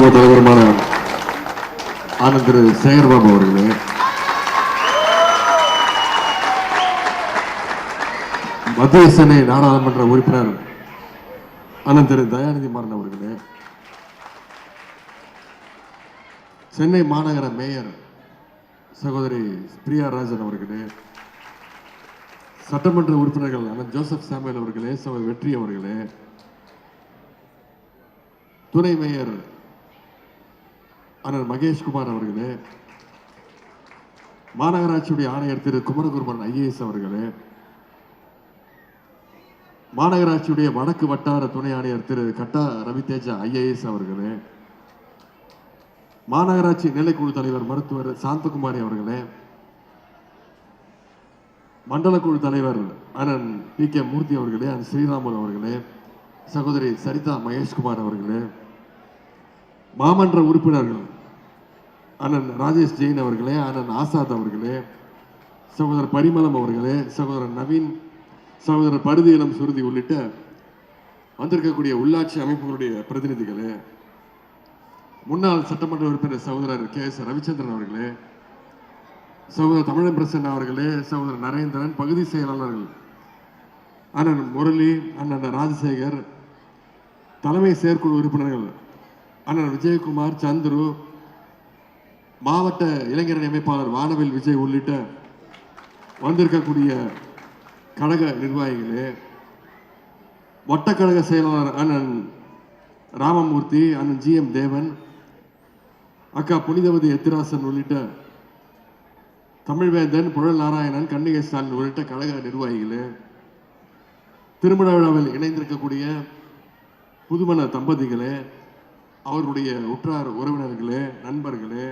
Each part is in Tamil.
சமூக தலைவருமான ஆனந்த் திரு சேகர்பாபு அவர்களே. மத்திய சென்னை நாடாளுமன்ற உறுப்பினர் ஆனந்த் திரு தயாநிதி மாறன் அவர்களே. சென்னை மாநகர மேயர் சகோதரி பிரியா ராஜன் அவர்களே. சட்டமன்ற உறுப்பினர்கள் அண்ணன் ஜோசப் சாமுவேல் அவர்களே சகோதரி வெற்றி அவர்களே. துணை மேயர் அண்ணன் மகேஷ்குமார் அவர்களே மாநகராட்சியுடைய ஆணையர் திரு குமரகுருமன் ஐஏஎஸ் அவர்களே மாநகராட்சியுடைய வடக்கு வட்டார துணை ஆணையர் திரு கட்டா ரவிதேஜா ஐஏஎஸ் அவர்களே மாநகராட்சி நிலைக்குழு தலைவர் மருத்துவர் சாந்தகுமாரி அவர்களே மண்டல குழு தலைவர் அண்ணன் பி கே மூர்த்தி அவர்களே அண்ணன் ஸ்ரீராமன் அவர்களே சகோதரி சரிதா மகேஷ்குமார் அவர்களே மாமன்ற உறுப்பினர்கள் அண்ணன் ராஜேஷ் ஜெயின் அவர்களே அண்ணன் ஆசாத் அவர்களே சகோதரர் பரிமளம் அவர்களே சகோதரர் நவீன் சகோதரர் பருதி இளம் சுருதி உள்ளிட்ட வந்திருக்கக்கூடிய உள்ளாட்சி அமைப்புகளுடைய பிரதிநிதிகளே முன்னாள் சட்டமன்ற உறுப்பினர் சகோதரர் கே எஸ் ரவிச்சந்திரன் அவர்களே சகோதரர் தமிழன் பிரசன் அவர்களே சகோதரர் நரேந்திரன் பகுதி செயலாளர்கள் அண்ணன் முரளி அண்ணன் ராஜசேகர் தலைமை செயற்குழு உறுப்பினர்கள் அண்ணன் விஜயகுமார் சந்துரு மாவட்ட இளைஞரணி அமைப்பாளர் வானவில் விஜய் உள்ளிட்ட வந்திருக்கக்கூடிய கழக நிர்வாகிகளே வட்டக்கழக செயலாளர் அண்ணன் ராமமூர்த்தி அண்ணன் ஜி எம் தேவன் அக்கா புனிதவதி எத்திராசன் உள்ளிட்ட தமிழ்வேந்தன் புழல் நாராயணன் கண்ணிகை ஸ்டாலின் உள்ளிட்ட கழக நிர்வாகிகளே திருமண விழாவில் இணைந்திருக்கக்கூடிய புதுமண தம்பதிகளே அவருடைய உற்றார் உறவினர்களே நண்பர்களே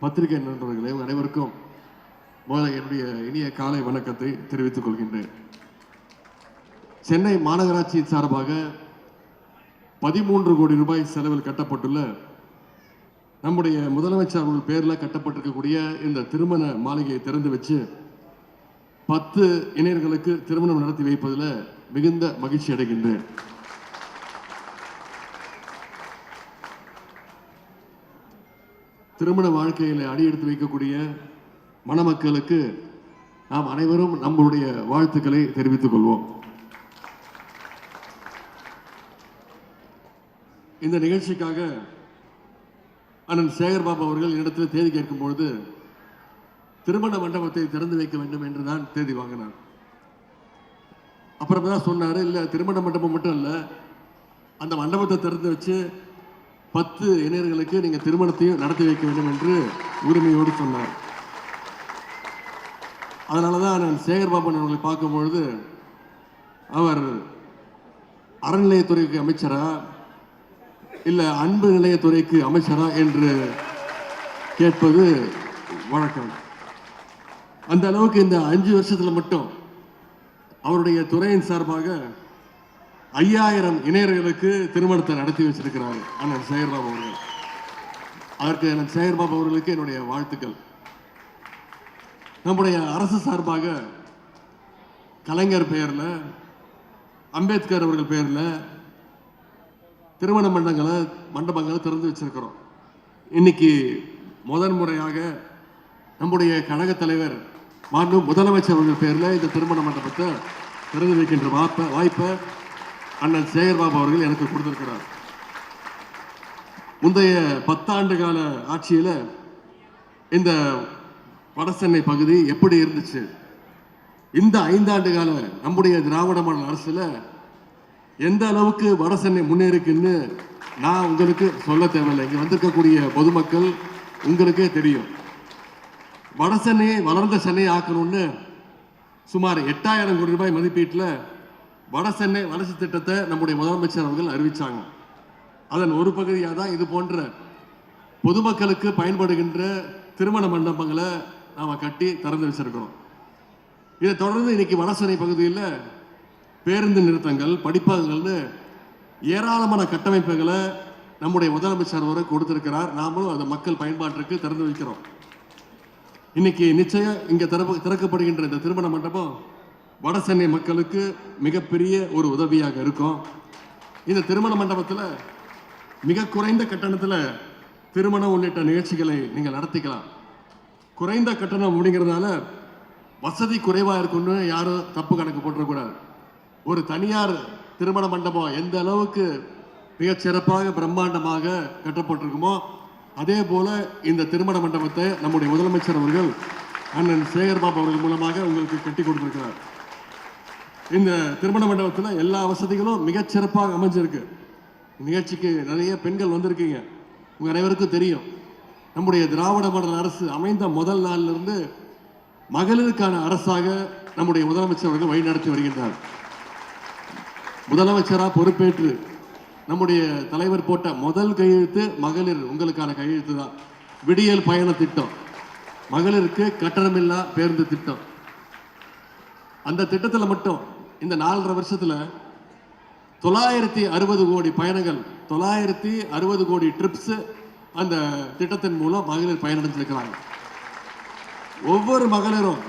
பத்திரிகை நண்பர்களே அனைவருக்கும் முதல்ல என்னுடைய இனிய காலை வணக்கத்தை தெரிவித்துக் கொள்கின்றேன். சென்னை மாநகராட்சியின் சார்பாக பதிமூன்று கோடி ரூபாய் செலவில் கட்டப்பட்டுள்ள நம்முடைய முதலமைச்சர் அவர்கள் பேரில் கட்டப்பட்டிருக்கக்கூடிய இந்த திருமண மாளிகையை திறந்து வச்சு பத்து இணையர்களுக்கு திருமணம் நடத்தி வைப்பதில் மிகுந்த மகிழ்ச்சி அடைகின்றேன். திருமண வாழ்க்கையில் அடியெடுத்து வைக்கக்கூடிய மணமக்களுக்கு நாம் அனைவரும் நம்மளுடைய வாழ்த்துக்களை தெரிவித்துக் கொள்வோம். இந்த நிகழ்ச்சிக்காக அண்ணன் சேகர் பாபு அவர்கள் என்னிடத்தில் தேதி கேட்கும் பொழுது திருமண மண்டபத்தை திறந்து வைக்க வேண்டும் என்று தான் தேதி வாங்கினார். அப்புறம் தான் சொன்னார் இல்லை திருமண மண்டபம் மட்டும் இல்லை அந்த மண்டபத்தை திறந்து வச்சு பத்து இளைஞர்களுக்கு நீங்கள் திருமணத்தையும் நடத்தி வைக்க வேண்டும் என்று உரிமையோடு சொன்னார். அதனால தான் நான் சேகர்பாபன் அவர்களை பார்க்கும்பொழுது அவர் அறநிலையத்துறைக்கு அமைச்சரா இல்லை அன்பு நிலையத்துறைக்கு அமைச்சரா என்று கேட்பது வழக்கம். அந்த அளவுக்கு இந்த அஞ்சு வருஷத்துல மட்டும் அவருடைய துறையின் சார்பாக ஐயாயிரம் இணையர்களுக்கு திருமணத்தை நடத்தி வச்சிருக்கிறார் அண்ணன் சேகர்பாபு அவர்கள். அதற்கு அண்ணன் சேகர்பாபு அவர்களுக்கு என்னுடைய வாழ்த்துக்கள். நம்முடைய அரசு சார்பாக கலைஞர் பெயரில் அம்பேத்கர் அவர்கள் பெயரில் திருமண மண்டங்களை மண்டபங்களை திறந்து வச்சிருக்கிறோம். இன்னைக்கு முதன் முறையாக நம்முடைய கழக தலைவர் மாண்பு முதலமைச்சர் அவர்கள் பெயரில் இந்த திருமண மண்டபத்தை திறந்து வைக்கின்ற வாய்ப்பை வாய்ப்பை அண்ணன் சேகர்பாபு அவர்கள் எனக்கு கொடுத்திருக்கிறார். முந்தைய பத்தாண்டு கால ஆட்சியில் இந்த வடசென்னை பகுதி எப்படி இருந்துச்சு? இந்த ஐந்தாண்டு கால நம்முடைய திராவிட மாடல் அரசில் எந்த அளவுக்கு வட சென்னை நான் உங்களுக்கு சொல்ல தேவையில்லை. இங்கே வந்திருக்கக்கூடிய பொதுமக்கள் உங்களுக்கே தெரியும். வட சென்னையை வளர்ந்த சென்னையை ஆக்கணும்னு சுமார் எட்டாயிரம் கோடி ரூபாய் மதிப்பீட்டில் வட சென்னை வளர்ச்சி திட்டத்தை நம்முடைய முதலமைச்சர் அவர்கள் அறிவிச்சாங்க. அதன் ஒரு பகுதியாக தான் இது போன்ற பொதுமக்களுக்கு பயன்படுகின்ற திருமண மண்டபங்களை நாம் கட்டி திறந்து வச்சிருக்கிறோம். இதை தொடர்ந்து இன்னைக்கு வடசென்னை பகுதியில் பேருந்து நிறுத்தங்கள் படிப்பகங்கள்னு ஏராளமான கட்டமைப்புகளை நம்முடைய முதலமைச்சர் அவரை கொடுத்திருக்கிறார். நாமளும் அதை மக்கள் பயன்பாட்டிற்கு திறந்து வைக்கிறோம். இன்னைக்கு நிச்சயம் இங்கே திறப்பு திறக்கப்படுகின்ற இந்த திருமண மண்டபம் வட சென்னை மக்களுக்கு மிகப்பெரிய ஒரு உதவியாக இருக்கும். இந்த திருமண மண்டபத்தில் மிக குறைந்த கட்டணத்தில் திருமணம் உள்ளிட்ட நிகழ்ச்சிகளை நீங்கள் நடத்திக்கலாம். குறைந்த கட்டணம் அப்படிங்கிறதுனால வசதி குறைவாக இருக்குன்னு யாரும் தப்பு கணக்கு போட்டுறக்கூடாது ஒரு தனியார் திருமண மண்டபம் எந்த அளவுக்கு மிக சிறப்பாக பிரம்மாண்டமாக கட்டப்பட்டிருக்குமோ அதே போல் இந்த திருமண மண்டபத்தை நம்முடைய முதலமைச்சர் அவர்கள் அண்ணன் சேகர்பாபு அவர்கள் மூலமாக உங்களுக்கு கட்டி கொடுத்திருக்கிறார். இந்த திருமண மண்டபத்தில் எல்லா வசதிகளும் மிகச்சிறப்பாக அமைஞ்சிருக்கு. நிகழ்ச்சிக்கு நிறைய பெண்கள் வந்திருக்கீங்க. உங்கள் அனைவருக்கும் தெரியும். நம்முடைய திராவிட மாடல் அரசு அமைந்த முதல் நாளிலிருந்து மகளிருக்கான அரசாக நம்முடைய முதலமைச்சர் அவர்கள் வழிநடத்தி வருகின்றார். முதலமைச்சராக பொறுப்பேற்று நம்முடைய தலைவர் போட்ட முதல் கையெழுத்து மகளிர் உங்களுக்கான கையெழுத்து தான். விடியல் பயண திட்டம். மகளிருக்கு கட்டணமில்லா பேருந்து திட்டம். அந்த திட்டத்தில் மட்டும் இந்த நாலரை வருஷத்தில் தொள்ளாயிரத்தி அறுபது கோடி பயணங்கள் தொள்ளாயிரத்தி அறுபது கோடி ட்ரிப்ஸ் அந்த திட்டத்தின் மூலம் மகளிர் பயனடைஞ்சிருக்கிறாங்க. ஒவ்வொரு மகளிரும்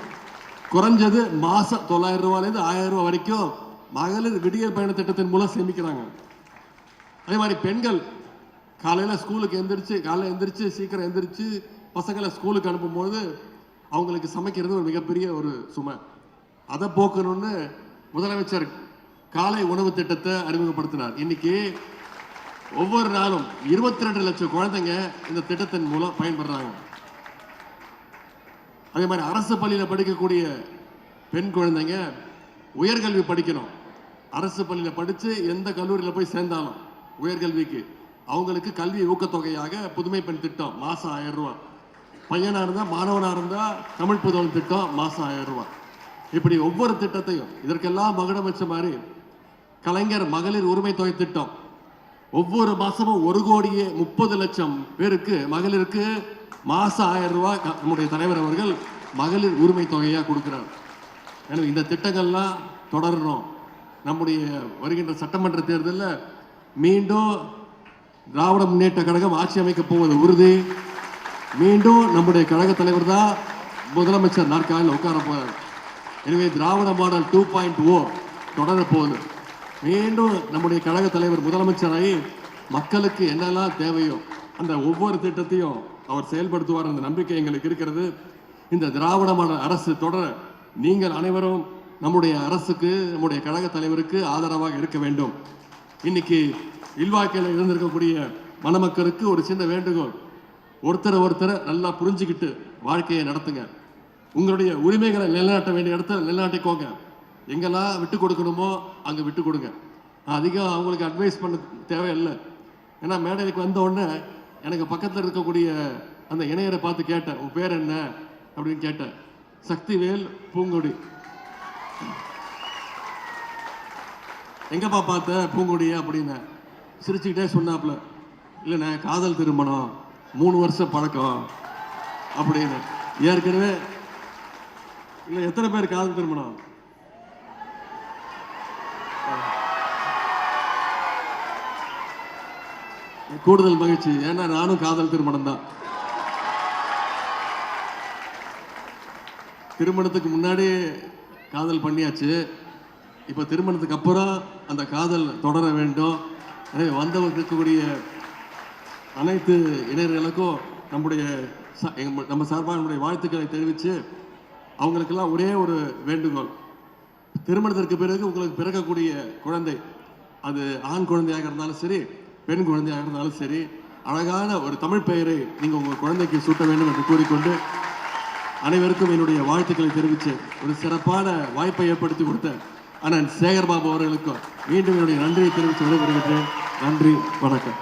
குறைஞ்சது மாதம் தொள்ளாயிரம் ரூபாயிலேருந்து ஆயிரம் ரூபாய் வரைக்கும் மகளிர் விடியல் பயண திட்டத்தின் மூலம் சேமிக்கிறாங்க. அதே மாதிரி பெண்கள் காலையில் ஸ்கூலுக்கு எந்திரிச்சு காலையில் எந்திரிச்சு சீக்கிரம் எந்திரிச்சு பசங்களை ஸ்கூலுக்கு அனுப்பும்போது அவங்களுக்கு சமைக்கிறது ஒரு மிகப்பெரிய ஒரு சுமை. அதை போக்கணும்னு முதலமைச்சர் காலை உணவு திட்டத்தை அறிமுகப்படுத்தினார். இன்னைக்கு ஒவ்வொரு நாளும் இருபத்தி ரெண்டு லட்சம் குழந்தைங்க இந்த திட்டத்தின் மூலம் பயன்படுறாங்க அதே மாதிரி அரசு பள்ளியில் படிக்கக்கூடிய பெண் குழந்தைங்க உயர்கல்வி படிக்கணும். அரசு பள்ளியில் படித்து எந்த கல்லூரியில் போய் சேர்ந்தாலும் உயர்கல்விக்கு அவங்களுக்கு கல்வி ஊக்கத்தொகையாக புதுமை பெண் திட்டம் மாதம் ஆயிரம் ரூபா பையனாக இருந்தால் மாணவனாக இருந்தால் தமிழ் புதவன் திட்டம் மாதம் ஆயிரம் ரூபா இப்படி ஒவ்வொரு திட்டத்தையும் இதற்கெல்லாம் மகுடம் வச்ச மாதிரி கலைஞர் மகளிர் உரிமை தொகை திட்டம். ஒவ்வொரு மாசமும் ஒரு கோடியே முப்பது லட்சம் பேருக்கு மகளிருக்கு மாசம் ஆயிரம் ரூபாய் நம்முடைய தலைவர் அவர்கள் மகளிர் உரிமை தொகையாக கொடுக்கிறார். எனவே இந்த திட்டங்கள்லாம் தொடரணும் நம்முடைய வருகின்ற சட்டமன்ற தேர்தலில் மீண்டும் திராவிட முன்னேற்ற கழகம் ஆட்சி அமைக்க போவது உறுதி. மீண்டும் நம்முடைய கழக தலைவர் தான் முதலமைச்சர் நாற்காலில் உட்கார போகிறார் எனவே Dravida model two point O oh தொடரப்போகுது மீண்டும் நம்முடைய கழக தலைவர் முதலமைச்சராகி மக்களுக்கு என்னெல்லாம் தேவையோ அந்த ஒவ்வொரு திட்டத்தையும் அவர் செயல்படுத்துவார் அந்த நம்பிக்கை எங்களுக்கு இருக்கிறது. இந்த திராவிட மாடல் அரசு தொடர நீங்கள் அனைவரும் நம்முடைய அரசுக்கு நம்முடைய கழக தலைவருக்கு ஆதரவாக இருக்க வேண்டும். இன்னைக்கு இல்வாக்கையில் இருந்திருக்கக்கூடிய மணமக்களுக்கு ஒரு சின்ன வேண்டுகோள். ஒருத்தரை ஒருத்தரை நல்லா புரிஞ்சுக்கிட்டு வாழ்க்கையை நடத்துங்க. உங்களுடைய உரிமைகளை நிலைநாட்ட வேண்டிய இடத்துல நிலைநாட்டிக்கோங்க. எங்கெல்லாம் விட்டு கொடுக்கணுமோ அங்கே விட்டு கொடுங்க. அதிகம் அவங்களுக்கு அட்வைஸ் பண்ண தேவையில்லை. ஏன்னா மேடைக்கு வந்த உடனே எனக்கு பக்கத்தில் இருக்கக்கூடிய அந்த இணையரை பார்த்து கேட்டேன். உன் பேர் என்ன? அப்படின்னு கேட்டேன். சக்திவேல் பூங்கொடி. எங்கப்பா பார்த்த பூங்கொடி? அப்படின்னு சிரிச்சுக்கிட்டே சொன்னாப்புல. இல்லைண்ணே காதல் திருமணம். மூணு வருஷம் பழக்கம். அப்படின்னு ஏற்கனவே இல்லை எத்தனை பேர் காதல் திருமணம் கூடுதல் மகிழ்ச்சி. ஏன்னா நானும் காதல் திருமணம் தான். திருமணத்துக்கு முன்னாடி காதல் பண்ணியாச்சு. இப்போ திருமணத்துக்கு அப்புறம் அந்த காதல் தொடர வேண்டும். எனவே வந்தவர் இருக்கக்கூடிய அனைத்து இளைஞர்களுக்கும் நம்முடைய நம்ம சார்பாக நம்முடைய வாழ்த்துக்களை தெரிவித்து அவங்களுக்கெல்லாம் ஒரே ஒரு வேண்டுகோள். திருமணத்திற்கு பிறகு உங்களுக்கு பிறக்கக்கூடிய குழந்தை அது ஆண் குழந்தையாக இருந்தாலும் சரி பெண் குழந்தையாக இருந்தாலும் சரி அழகான ஒரு தமிழ் பெயரை நீங்கள் உங்கள் குழந்தைக்கு சூட்ட வேண்டும் என்று கூறிக்கொண்டு அனைவருக்கும் என்னுடைய வாழ்த்துக்களை தெரிவித்து ஒரு சிறப்பான வாய்ப்பை ஏற்படுத்தி கொடுத்த அண்ணன் சேகர்பாபு அவர்களுக்கும் மீண்டும் என்னுடைய நன்றியை தெரிவித்து விடைபெறுகின்றேன். நன்றி வணக்கம்.